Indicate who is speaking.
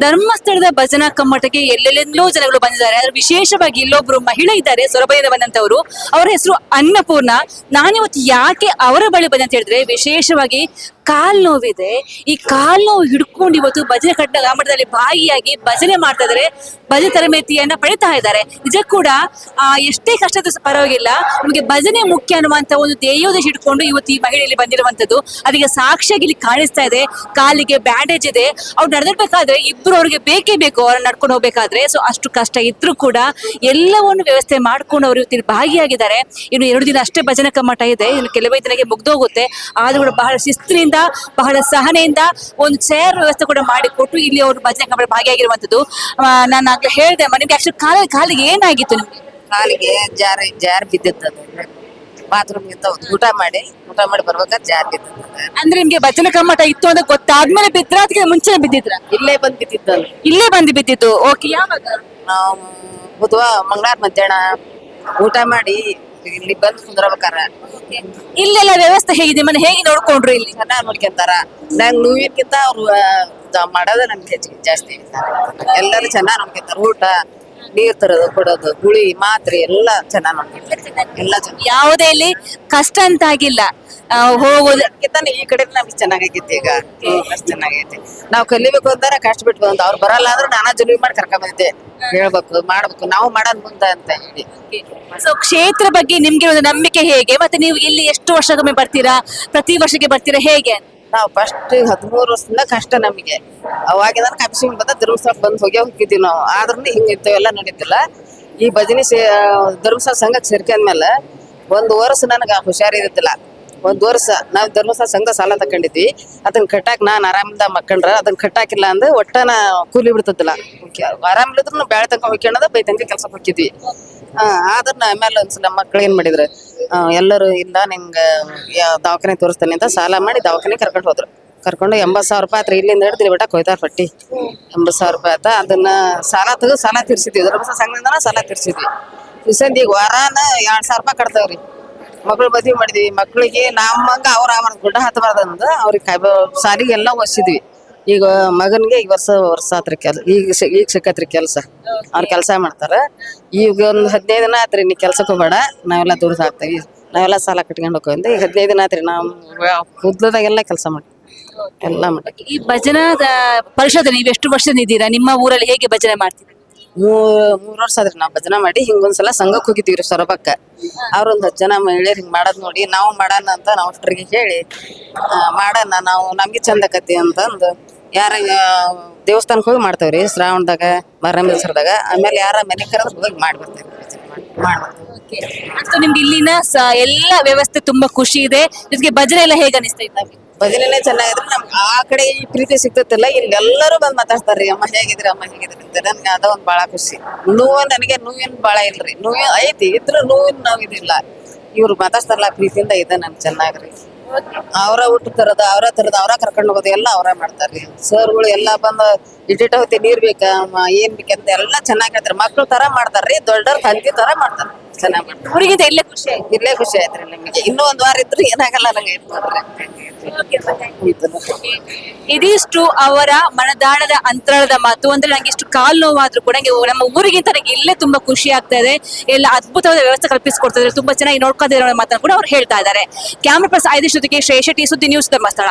Speaker 1: ಧರ್ಮಸ್ಥಳದ ಭಜನಾ ಕಮ್ಮಟಕ್ಕೆ ಎಲ್ಲೆಲ್ಲೆಲ್ಲೋ ಜನಗಳು ಬಂದಿದ್ದಾರೆ. ಆದ್ರೆ ವಿಶೇಷವಾಗಿ ಇಲ್ಲೊಬ್ರು ಮಹಿಳೆ ಇದ್ದಾರೆ ಸೊರಬೈಯಿಂದ ಬಂದಂತವರು ಅವರ. ಹೆಸರು ಅನ್ನಪೂರ್ಣ. ನಾನಿವತ್ತು ಯಾಕೆ ಅವರ ಬಳಿ ಬಂದಂತ ಹೇಳಿದ್ರೆ, ವಿಶೇಷವಾಗಿ ಕಾಲ್ ನೋವಿದೆ. ಈ ಕಾಲ್ ನೋವು ಹಿಡ್ಕೊಂಡು ಇವತ್ತು ಭಜನೆ ಕಟ್ಟ ಮಠದಲ್ಲಿ ಭಾಗಿಯಾಗಿ ಭಜನೆ ಮಾಡ್ತಾ ಇದ್ದಾರೆ. ಭಜನೆ ತರಬೇತಿಯನ್ನ ಪಡಿತಾ ಇದ್ದಾರೆ. ನಿಜ ಕೂಡ ಎಷ್ಟೇ ಕಷ್ಟದ ಪರವಾಗಿಲ್ಲ. ನಮಗೆ ಭಜನೆ ಮುಖ್ಯ ಅನ್ನುವಂತ ಒಂದು ಧ್ಯೇಯೋದೇಶ ಹಿಡ್ಕೊಂಡು ಇವತ್ತು ಈ ಮಹಿಳೆಯಲ್ಲಿ ಬಂದಿರುವಂತದ್ದು ಅದಕ್ಕೆ ಸಾಕ್ಷಿಯಾಗಿ ಇಲ್ಲಿ ಕಾಣಿಸ್ತಾ ಇದೆ. ಕಾಲಿಗೆ ಬ್ಯಾಂಡೇಜ್ ಇದೆ. ಅವ್ರು ನಡೆದಿರ್ಬೇಕಾದ್ರೆ ಇಬ್ರು ಅವ್ರಿಗೆ ಬೇಕೇ ಬೇಕು ಅವ್ರನ್ನ ನಡ್ಕೊಂಡು ಹೋಗ್ಬೇಕಾದ್ರೆ. ಸೊ ಅಷ್ಟು ಕಷ್ಟ ಇದ್ರೂ ಕೂಡ ಎಲ್ಲವನ್ನು ವ್ಯವಸ್ಥೆ ಮಾಡ್ಕೊಂಡು ಅವರು ಇವತ್ತು ಇಲ್ಲಿ ಭಾಗಿಯಾಗಿದ್ದಾರೆ. ಇನ್ನು ಎರಡು ದಿನ ಅಷ್ಟೇ ಭಜನೆ ಕಮ್ಮಟ ಇದೆ. ಇನ್ನು ಕೆಲವೇ ದಿನಕ್ಕೆ ಮುಗ್ದೋಗುತ್ತೆ. ಆದ್ರೂ ಕೂಡ ಬಹಳ ಶಿಸ್ತಿನಿಂದ ಬಹಳ ಸಹನೆಯಿಂದ ಒಂದು ಚೇರ್ ವ್ಯವಸ್ಥೆ ಕೂಡ ಮಾಡಿಕೊಟ್ಟು ಇಲ್ಲಿ ಅವರು ಭಜನೆ ಕಂಬಳ ಭಾಗಿಯಾಗಿರುವಂತದ್ದು ನಾನು ಆಗ್ಲೇ ಹೇಳ್ದೆ ನಿಮ್ಗೆ ಆಕ್ಚುಲಿ ಕಾಲ ಕಾಲಿಗೆ ಏನಾಗಿತ್ತು ನಿಮ್ಗೆ?
Speaker 2: ಕಾಲಿಗೆ ಜಾರ ಜಾರ್ ಬಿದ್ದಿತ್ತು ಬಾತ್ರೂಮ್ ಊಟ ಮಾಡಿ ಊಟ ಮಾಡಿ ಬರ್ಬೇಕಾದ್ರೆ ಜಾರ್ ಬಿದ್ದಿತ್ತು
Speaker 1: ಅಂದ್ರೆ ನಿಮ್ಗೆ ಭಜನೆ ಕಮ್ಮಟ ಇತ್ತು ಅಂತ ಗೊತ್ತಾದ್ಮೇಲೆ ಬಿದ್ರ ಅದಕ್ಕೆ ಮುಂಚೆ ಬಿದ್ದಿದ್ರ?
Speaker 2: ಇಲ್ಲೇ ಬಂದ್ ಬಿದ್ದಿತ್ತು
Speaker 1: ಇಲ್ಲೇ ಬಂದ್ ಬಿದ್ದಿತ್ತು ಓಕೆ ಯಾವಾಗ?
Speaker 2: ನಾವು ಬುಧವಾರ ಮಂಗಳವಾರ ಮಧ್ಯಾಹ್ನ ಊಟ ಮಾಡಿ ಇಲ್ಲಿ ಬಂದು ಕುಂದ್ರಬೇಕಾರ
Speaker 1: ಇಲ್ಲೆಲ್ಲ ವ್ಯವಸ್ಥೆ ಹೇಗಿದೆ? ಮನೆ ಹೇಗೆ ನೋಡ್ಕೊಂಡ್ರು ಇಲ್ಲಿ
Speaker 2: ಚೆನ್ನಾಗಿ ನೋಡ್ಕೊಂತಾರ ನಂಗೆ ನೋವಿನ್ಕಿಂತ ಅವ್ರು ಮಾಡೋದೇ ನಮ್ಗೆ ಹೆಚ್ಚಿಗೆ ಜಾಸ್ತಿ ಎಲ್ಲರೂ ಚೆನ್ನಾಗಿ ನೋಡ್ಕೊಂತಾರ ಊಟ ನೀರ್ ತರೋದು ಕೊಡೋದು ಗುಳಿ ಮಾತ್ರೆ ಎಲ್ಲ ಚೆನ್ನಾಗಿ ನೋಡ್ಕೊಂತಾರೆ ಎಲ್ಲ ಚೆನ್ನಾಗಿ
Speaker 1: ಯಾವುದೇ ಇಲ್ಲಿ ಕಷ್ಟ ಅಂತ ಆಗಿಲ್ಲ. ಆ, ಹೋಗೋದು
Speaker 2: ಈ ಕಡೆ ನಮ್ಗೆ ಚೆನ್ನಾಗೈತಿ ಈಗ. ಅಷ್ಟ್ ಚೆನ್ನಾಗೈತಿ. ನಾವು ಕಲಿಬೇಕು ಅಂತಾರ ಕಷ್ಟ ಬಿಟ್ಟು ಅಂತ. ಅವ್ರು ಬರಲ್ಲ ಅಂದ್ರೆ ನಾನಾ ಜಲ್ವಿ ಮಾಡಿ ಕರ್ಕೊಂಡ್ ಬಂದಿದ್ದೆ. ಹೇಳ್ಬೇಕು ಮಾಡ್ಬೇಕು. ನಾವು ಮಾಡೋದ್ ಮುಂದ ಅಂತ ಹೇಳಿ.
Speaker 1: ಸೊ ಕ್ಷೇತ್ರ ಬಗ್ಗೆ ನಿಮ್ಗೆ ಒಂದು ನಂಬಿಕೆ ಹೇಗೆ? ಮತ್ತೆ ನೀವು ಇಲ್ಲಿ ಎಷ್ಟು ವರ್ಷಕ್ಕೊಮ್ಮೆ ಬರ್ತೀರಾ? ಪ್ರತಿ ವರ್ಷಕ್ಕೆ ಬರ್ತೀರಾ? ಹೇಗೆ
Speaker 2: ನಾವು ಫಸ್ಟ್ ಹದಿಮೂರು ವರ್ಷದಿಂದ ಕಷ್ಟ ನಮಗೆ. ಅವಾಗಿಂದ ಕಪಿಸಿ ಬಂದ ಧರ್ಮಸ್ಥಳ ಬಂದು ಹೋಗಿ ಹೋಗಿದ್ವಿ ನಾವು. ಆದ್ರೂ ಹಿಂಗೆ ಇರ್ತೇವೆಲ್ಲ ನಡೀತಿಲ್ಲ. ಈ ಭಜನೆ ಸೇ ಧರ್ಮಸ್ಥಳ ಸಂಘಕ್ಕೆ ಸೇರ್ಕೊಂಡ್ಮೇಲೆ ಒಂದು ವರ್ಷ ನನಗೆ ಹುಷಾರಿದ್ದಿಲ್ಲ ಒಂದು ವರ್ಷ ನಾವು ಧರ್ಮಸ್ಥಳ ಸಂಘ ಸಾಲ ತಕೊಂಡಿದ್ವಿ ಅದನ್ನ ಕಟ್ಟಾಕ ನಾನು ಆರಾಮಿಂದ ಮಕ್ಕಂಡ್ರ ಅದನ್ನ ಕಟ್ಟಾಕಿಲ್ಲ ಅಂದ್ರೆ ನಾ ಕೂಲಿ ಬಿಡ್ತದಿಲ್ಲ ಆರಾಮಿಲ್ಲದ್ರು ಬ್ಯಾಳೆ ತನಕ ಹೋಗ್ಕೊಂಡದ ಬೈ ತನಕ ಕೆಲ್ಸಕ್ಕೆ ಹೋಗಿದ್ವಿ ಆದ್ರ ಆಮೇಲೆ ಒಂದ್ಸಲ ಮಕ್ಳು ಏನ್ ಮಾಡಿದ್ರು ಎಲ್ಲರೂ ಇಲ್ಲ ಯಾ- ದವಾಖಾನೆ ತೋರಿಸ್ತಾನೆ ಅಂತ ಸಾಲ ಮಾಡಿ ದವಾಖಾನೆ ಕರ್ಕೊಂಡು ಹೋದ್ರು. ಕರ್ಕೊಂಡು ಎಂಬತ್ ಸಾವಿರ ರೂಪಾಯಿ ಆತ್ರ, ಇಲ್ಲಿಂದ ಹಿಡಿದ್ರಿ ಬಿಟ್ಟ ಕೊಯ್ತಾರ ಪಟ್ಟಿ ಎಂಬತ್ ಸಾವಿರ ರೂಪಾಯಿ ಆತ, ಅದನ್ನ ಸಾಲ ತೆಗೆದು ಸಾಲ ತೀರ್ಸಿದ್ವಿ. ಧರ್ಮಸ್ಥಳ ಸಂಘದಿಂದನ ಸಾಲ ತೀರ್ಸಿದ್ವಿ. ತೀರ್ಸಂದ್ ಈಗ ವಾರಾನ ಎರಡ್ ಸಾವಿರ ರೂಪಾಯಿ ಕಟ್ತಾವ್ರಿ. ಮಕ್ಳು ಮದ್ವಿ ಮಾಡಿದ್ವಿ. ಮಕ್ಳಿಗೆ ನಮ್ಮಂಗ ಅವ್ರ ಗುಡ್ಡ ಹತ್ತಬಾರ್ದಂದು ಅವ್ರಿಗೆ ಸಾರಿಗೆ ಸಾಲಿಗೆ ಎಲ್ಲ ಒಸಿದ್ವಿ ಈಗ ಮಗನಿಗೆ ಈ ವರ್ಷ ವರ್ಷ ಆತ್ರಿ ಕೆಲ್ ಈಗ ಸಿ- ಈಗ ಸಿಕ್ಕತ್ರಿ ಕೆಲಸ. ಅವ್ರು ಕೆಲಸ ಮಾಡ್ತಾರ. ಈಗ ಒಂದು ಹದಿನೈದು ದಿನ ಆತ್ರಿ ನೀ ಕೆಲ್ಸಕ್ಕೆ ಹೋಗ್ಬೇಡ ನಾವೆಲ್ಲ ದುಡ್ದು ಹಾಕ್ತೀವಿ ನಾವೆಲ್ಲ ಸಾಲ ಕಟ್ಕೊಂಡು ಹೋಗ್ಕೊಂಡ್ ಈಗ ಹದಿನೈದು ದಿನ ಆತ್ರಿ ನಾವು ಕುದ್ಲದಾಗೆಲ್ಲ ಕೆಲಸ ಮಾಡಿ. ಎಲ್ಲ ಮಾಡಿ.
Speaker 1: ಈ ಭಜನಾ ಪರಿಷತ್ ನೀವು ಎಷ್ಟು ವರ್ಷದಿಂದ ಇದ್ದೀರಾ? ನಿಮ್ಮ ಊರಲ್ಲಿ ಹೇಗೆ ಭಜನೆ ಮಾಡ್ತೀರಾ?
Speaker 2: ಮೂರ್ ಮೂರ್ ವರ್ಷ ಆದ್ರಿ ನಾವ್ ಭಜನಾ ಮಾಡಿ ಹಿಂಗೊಂದ್ಸಲ ಸಂಘಕ್ಕೆ ಹೋಗಿದ್ದೀವ್ರಿ ಸೊರಬಕ್ಕ. ಅವ್ರೊಂದ್ ಹತ್ತು ಜನ ಮಹಿಳೆಯರ್ ಹಿಂಗ್ ಮಾಡದ್ ನೋಡಿ ನಾವು ಮಾಡೋಣ ಅಂತ ನಾವು ಅಷ್ಟ್ರಿಗೆ ಹೇಳಿ ಆ, ಮಾಡೋಣ ನಾವು ನಮ್ಗೆ ಚಂದ ಆಕತಿ ಅಂತಂದು ಯಾರ ದೇವಸ್ಥಾನಕ್ಕೆ ಹೋಗಿ ಮಾಡ್ತೇವ್ರಿ ಶ್ರಾವಣದಾಗ ಮರಮೇಶ್ವರದಾಗ ಆಮೇಲೆ ಯಾರ ಮನೆ ಕರೆದ್ರೆ ಹೋಗಿ ಮಾಡ್ಬಿಡ್ತೇವೆ ಮಾಡ್ಬರ್ತೇವೆ
Speaker 1: ನಿಮ್ಗೆ ಇಲ್ಲಿನ ಸ- ಎಲ್ಲ ವ್ಯವಸ್ಥೆ ತುಂಬಾ ಖುಷಿ ಇದೆ. ಜೊತೆಗೆ ಭಜನೆ ಎಲ್ಲ ಹೇಗೆ ಅನಿಸ್ತಾ ಇದ್ದಾವೆ
Speaker 2: ಭಜನೆನೇ ಚೆನ್ನಾಗಿದ್ರೆ ನಮ್ಗೆ ಆ ಕಡೆ ಈ ಪ್ರೀತಿ ಸಿಗ್ತತಿಲ್ಲ ಇಲ್ಲಿ ಎಲ್ಲರೂ ಮಾತಾಡ್ತಾರೆ ಮಾತಾಡ್ತಾರ್ರಿ ಅಮ್ಮ ಹೇಗಿದ್ರಿ ಅಮ್ಮ ಹೇಗಿದ್ರಿ ಅಂತ. ನನ್ಗೆ ಅದ ಒಂದ್ ಭಾಳ ಖುಷಿ. ನೋವು ನನಗೆ ನೋವಿನ ಬಹಳ ಇಲ್ರಿ. ನೋವು ಐತಿ ಇದ್ರ ನೋವಿನ ನಾವು ಇದಿಲ್ಲ. ಇವ್ರು ಮಾತಾಡ್ತಾರಲ್ಲ ಪ್ರೀತಿಯಿಂದ ಇದೆ ನನ್ಗೆ ಚೆನ್ನಾಗ್ರಿ. ಅವರ ಊಟ ತರದ, ಅವರ ತರದ, ಅವರ ಕರ್ಕೊಂಡು ಹೋಗೋದು ಎಲ್ಲ ಅವರ ಮಾಡ್ತಾರ್ರಿ ಸರ್ಗಳು ಎಲ್ಲಾ ಬಂದು ಇಟ್ಟಿಟ್ಟ ಹೊತ್ತಿ ನೀರ್ ಬೇಕಾ ಏನ್ ಬೇಕಂತ ಎಲ್ಲ ಚೆನ್ನಾಗಿ ಹೇಳ್ತಾರೆ. ಮಕ್ಳು ತರ ಮಾಡ್ತಾರ್ರಿ ದೊಡ್ಡವ್ರ ತಂತಿ ತರ ಮಾಡ್ತಾರ ಚೆನ್ನಾಗ್
Speaker 1: ಊರಿಗಿಂತ ಇಲ್ಲೇ ಖುಷಿ
Speaker 2: ಇಲ್ಲೇ ಖುಷಿ ಆಯ್ತ್ರಿ ನಿಮಗೆ. ಇನ್ನೂ ಒಂದ್ ವಾರ ಇದ್ರೆ ಏನಾಗಲ್ಲ ನಂಗೆ.
Speaker 1: ಇದಿಷ್ಟು ಅವರ ಮನದಾಳದ ಅಂತರಾಳದ ಮಾತು. ಅಂದ್ರೆ ನಂಗೆ ಇಷ್ಟು ಕಾಲು ನೋವಾದ್ರೂ ಕೂಡ ನಂಗೆ ನಮ್ಮ ಊರಿಗಿಂತ ನಂಗೆ ಇಲ್ಲೇ ತುಂಬಾ ಖುಷಿ ಆಗ್ತಾ ಇದೆ. ಎಲ್ಲ ಅದ್ಭುತವಾದ ವ್ಯವಸ್ಥೆ ಕಲ್ಪಿಸಿಕೊಡ್ತಿದ್ದಾರೆ. ತುಂಬಾ ಚೆನ್ನಾಗಿ ನೋಡ್ಕೊಂಡಿರೋ ಮಾತನ್ನು ಕೂಡ ಅವ್ರು ಹೇಳ್ತಾ ಇದ್ದಾರೆ. ಕ್ಯಾಮ್ರಾ ಪ್ಲಸ್ ಐದು ಜೊತೆಗೆ ಸುದ್ದಿ ನ್ಯೂಸ್ ಧರ್ಮಸ್ಥಳ.